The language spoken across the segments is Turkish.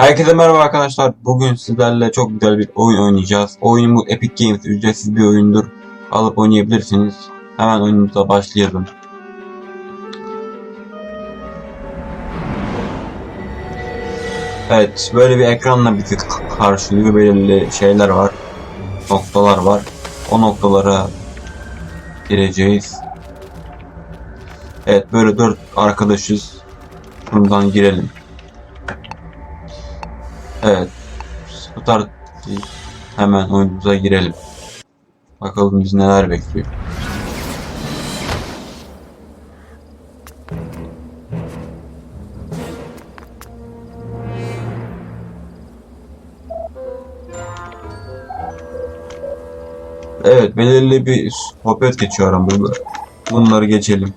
Herkese merhaba arkadaşlar. Bugün sizlerle çok güzel bir oyun oynayacağız. Oyunumuz Epic Games ücretsiz bir oyundur. Alıp oynayabilirsiniz. Hemen oyunumuza başlayalım. Evet, böyle bir ekranla bizi karşılıyor. Belirli şeyler var. Noktalar var. O noktalara gireceğiz. Evet, böyle dört arkadaşız. Buradan girelim. Evet. Start hemen oyunumuza girelim. Bakalım biz neler bekliyor. Evet, belirli bir sohbet geçiyor aramızda. Bunları geçelim.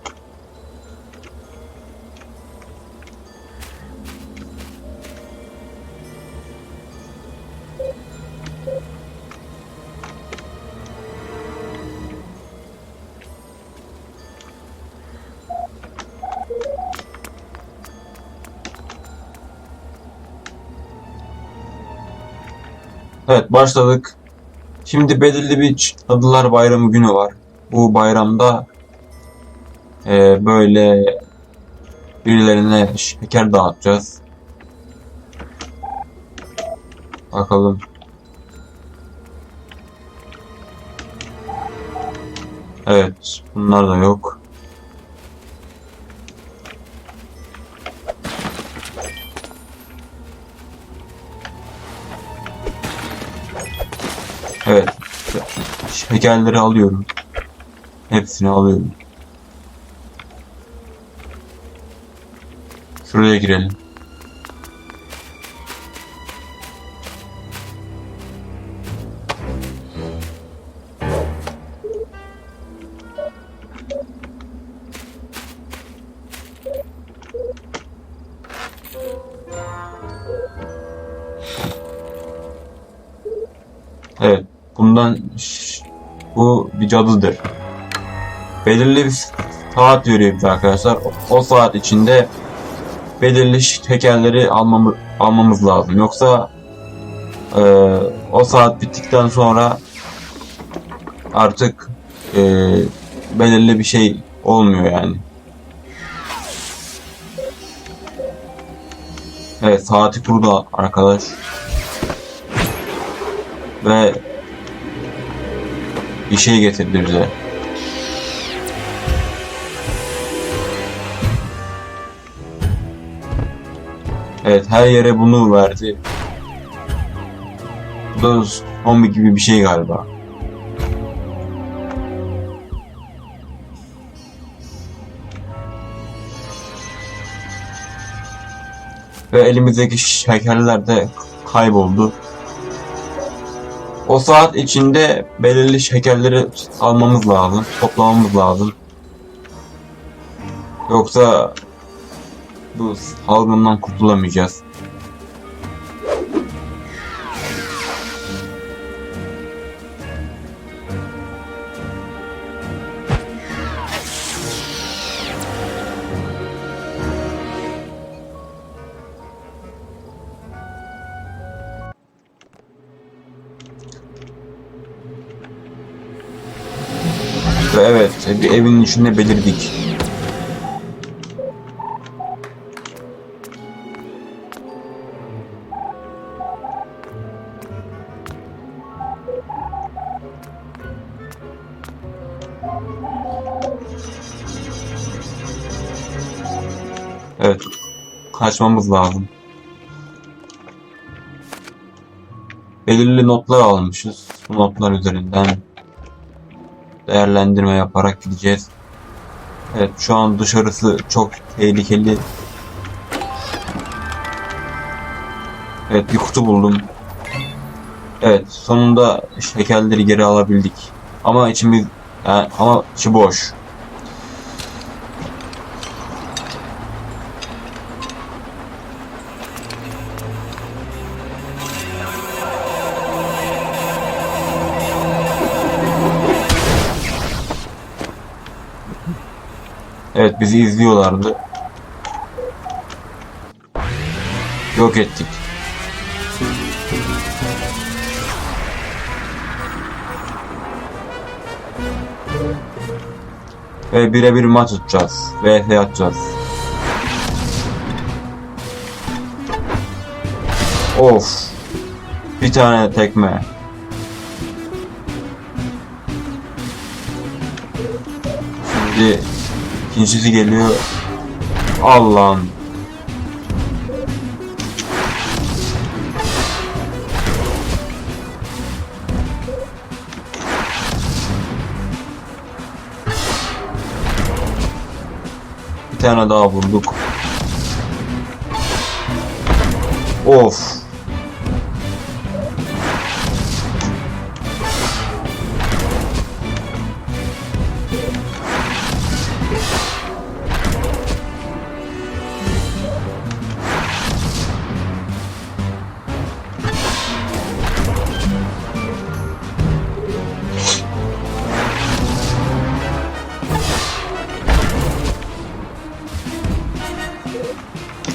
Evet, başladık. Şimdi belirli bir Cadılar Bayramı günü var. Bu bayramda e, böyle birilerine şeker dağıtacağız. Bakalım. Evet, bunlar da yok. Şekerleri alıyorum. Hepsini alıyorum. Şuraya girelim. Evet. Bundan bu bir cadıdır. Belirli bir saat veriyor bize arkadaşlar. O, saat içinde belirli şekerleri almamız, lazım. Yoksa e, o saat bittikten sonra artık e, belirli bir şey olmuyor yani. Evet saati kurdu arkadaş. Ve bir şey getirdi bize. Evet her yere bunu verdi. Bu da zombi gibi bir şey galiba. Ve elimizdeki şekerler de kayboldu. O saat içinde belirli şekerleri almamız lazım, toplamamız lazım. Yoksa bu salgından kurtulamayacağız. Bir evin içinde belirdik. Evet, kaçmamız lazım. Belirli notlar almışız. Bu notlar üzerinden değerlendirme yaparak gideceğiz. Evet şu an dışarısı çok tehlikeli. Evet bir kutu buldum. Evet sonunda şekerleri geri alabildik. Ama içimiz yani, ama içi boş. Evet bizi izliyorlardı. Yok ettik. Ve birebir maç atacağız. VF atacağız. Of. Bir tane tekme. Şimdi ikincisi geliyor. Allah'ım. Bir tane daha vurduk. Of.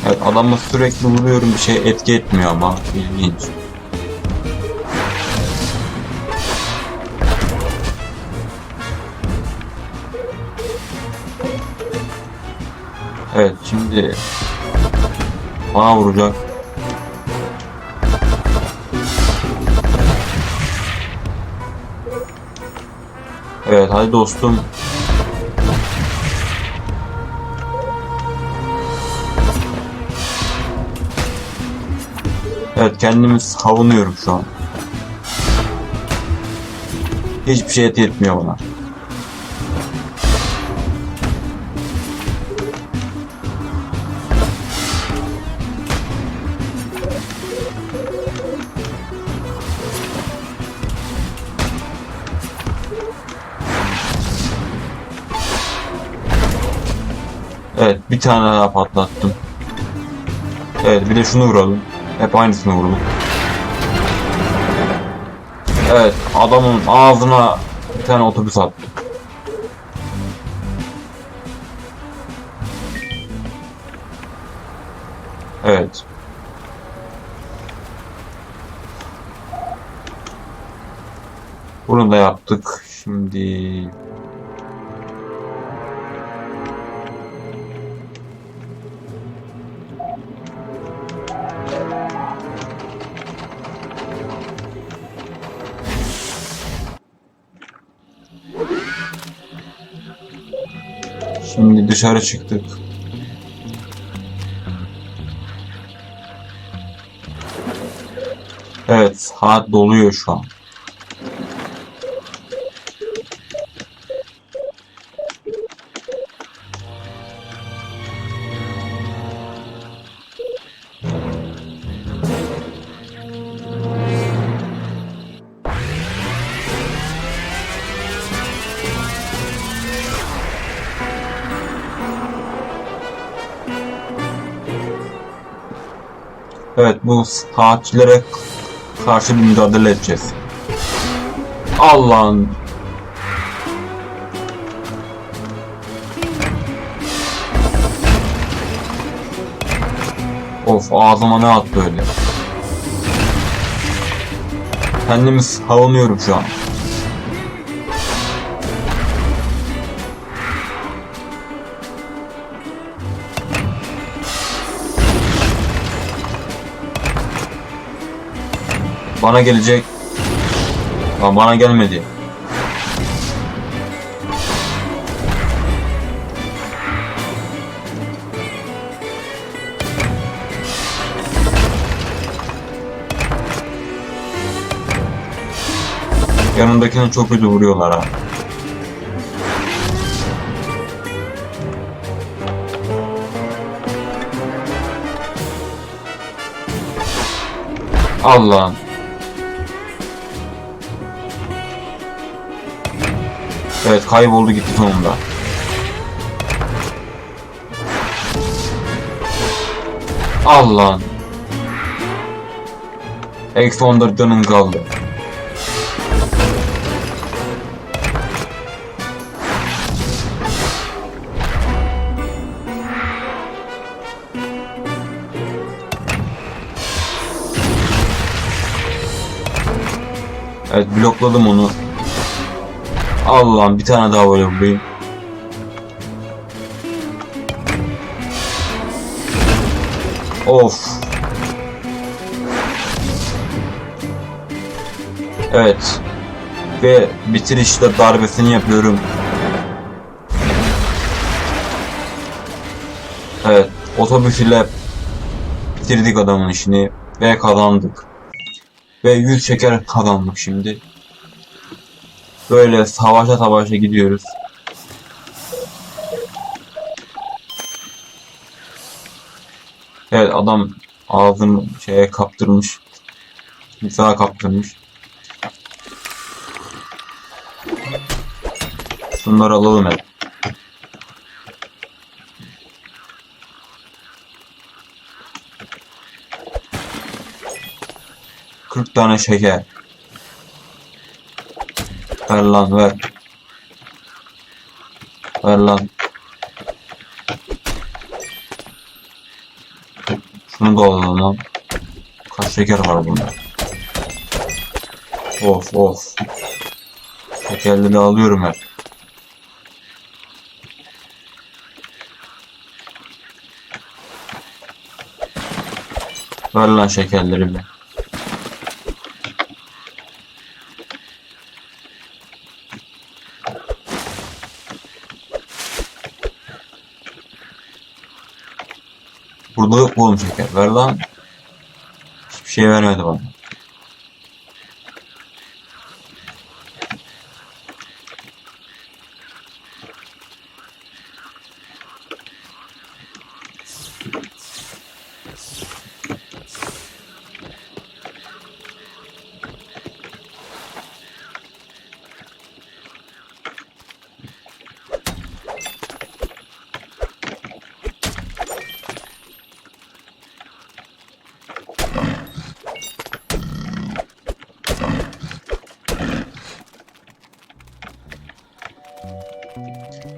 Evet adamı sürekli vuruyorum bir şey etki etmiyor ama ilginç. Evet şimdi bana vuracak. Evet hadi dostum. Evet kendimi savunuyorum şu an. Hiçbir şey etmiyor bana. Evet bir tane daha patlattım. Evet bir de şunu vuralım. Hep aynısını vurdum. Evet adamın ağzına bir tane otobüs attı. Evet. Bunu da yaptık. Şimdi Şimdi dışarı çıktık. Evet, saat doluyor şu an. Evet, bu saatçilere karşı bir mücadele edeceğiz. Allah'ın Of ağzıma ne attı öyle. Kendimi savunuyorum şu an. Bana gelecek. Lan bana gelmedi. Yanındakini çok kötü vuruyorlar ha. Allah'ım. Evet kayboldu gitti sonunda. Allah'ım. Eksi 14 canım kaldı. Evet blokladım onu. Allah'ım bir tane daha böyle vurayım. Of. Evet. Ve bitirişte darbesini yapıyorum. Evet. Otobüs ile bitirdik adamın işini ve kazandık. Ve 100 şeker kazandık şimdi. Böyle savaşa savaşa gidiyoruz. Evet adam ağzını şeye kaptırmış. Timsaha kaptırmış. Şunları alalım hep. Kırk tane şeker. Ver lan ver. Ver lan. Şunu da alalım. Kaç şeker var bunda? Of of. Şekerleri alıyorum hep. Ver lan şekerlerimi. Burada yok oğlum şeker. Ver lan. Hiçbir şey vermedi bana.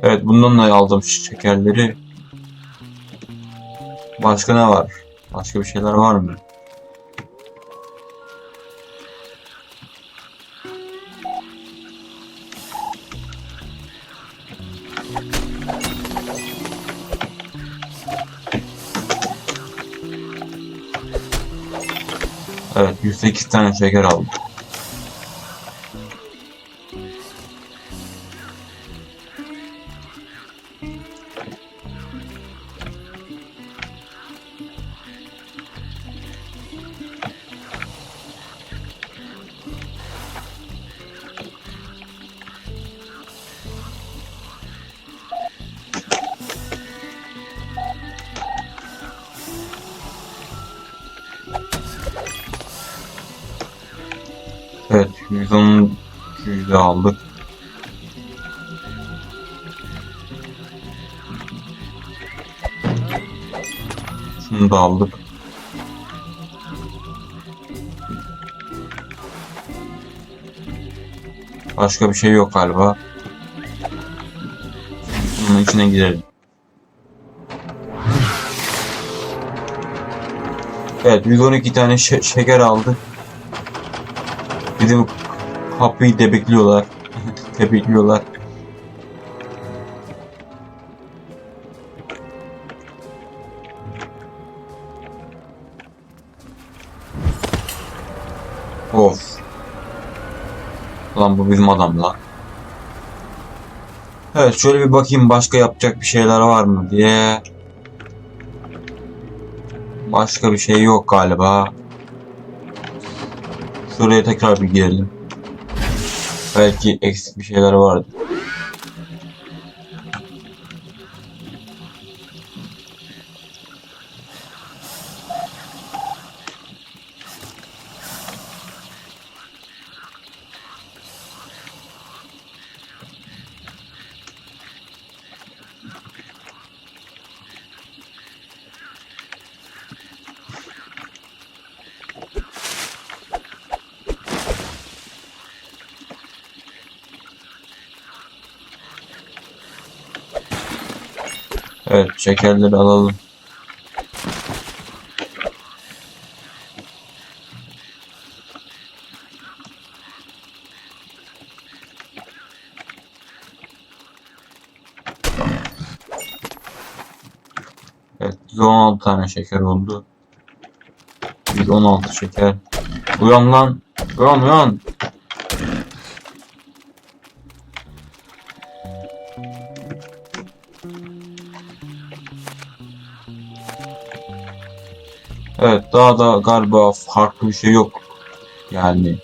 Evet bundan da aldım şu şekerleri. Başka ne var? Başka bir şeyler var mı? Evet 108 tane şeker aldım. 110 yüzde aldık. Şunu da aldık. Başka bir şey yok galiba. Bunun içine girelim. Evet 112 tane şe- şeker aldık. Bizim kapıyı debekliyorlar. Tebekliyorlar. Of. Lan bu bizim adam lan. Evet şöyle bir bakayım başka yapacak bir şeyler var mı diye. Başka bir şey yok galiba. Şuraya tekrar bir girelim. Belki eksik bir şeyler vardı. Evet şekerleri alalım. Evet 16 tane şeker oldu. 116 şeker. Uyan lan. Uyan uyan. Evet daha da galiba farklı bir şey yok. Yani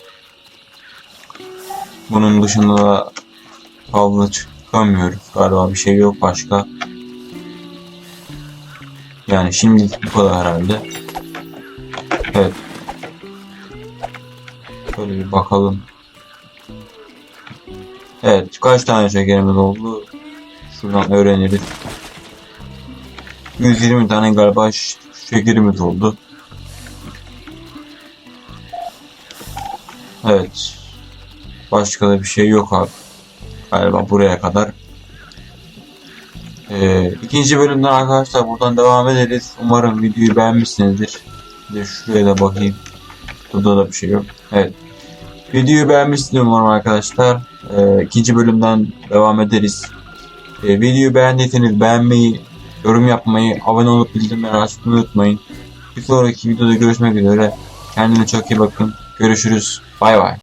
bunun dışında da fazla çıkamıyoruz. Galiba bir şey yok başka. Yani şimdi bu kadar herhalde. Evet. Şöyle bir bakalım. Evet kaç tane şekerimiz oldu? Şuradan öğreniriz. 120 tane galiba şekerimiz oldu. Evet. Başka da bir şey yok abi. Galiba buraya kadar. Ee, ikinci bölümden arkadaşlar buradan devam ederiz. Umarım videoyu beğenmişsinizdir. Bir de şuraya da bakayım. Burada da bir şey yok. Evet. Videoyu beğenmişsiniz umarım arkadaşlar. Ee, ikinci bölümden devam ederiz. Ee, videoyu beğendiyseniz beğenmeyi, yorum yapmayı, abone olup bildirimleri açmayı unutmayın. Bir sonraki videoda görüşmek üzere. Kendinize çok iyi bakın. Görüşürüz. Bye bye.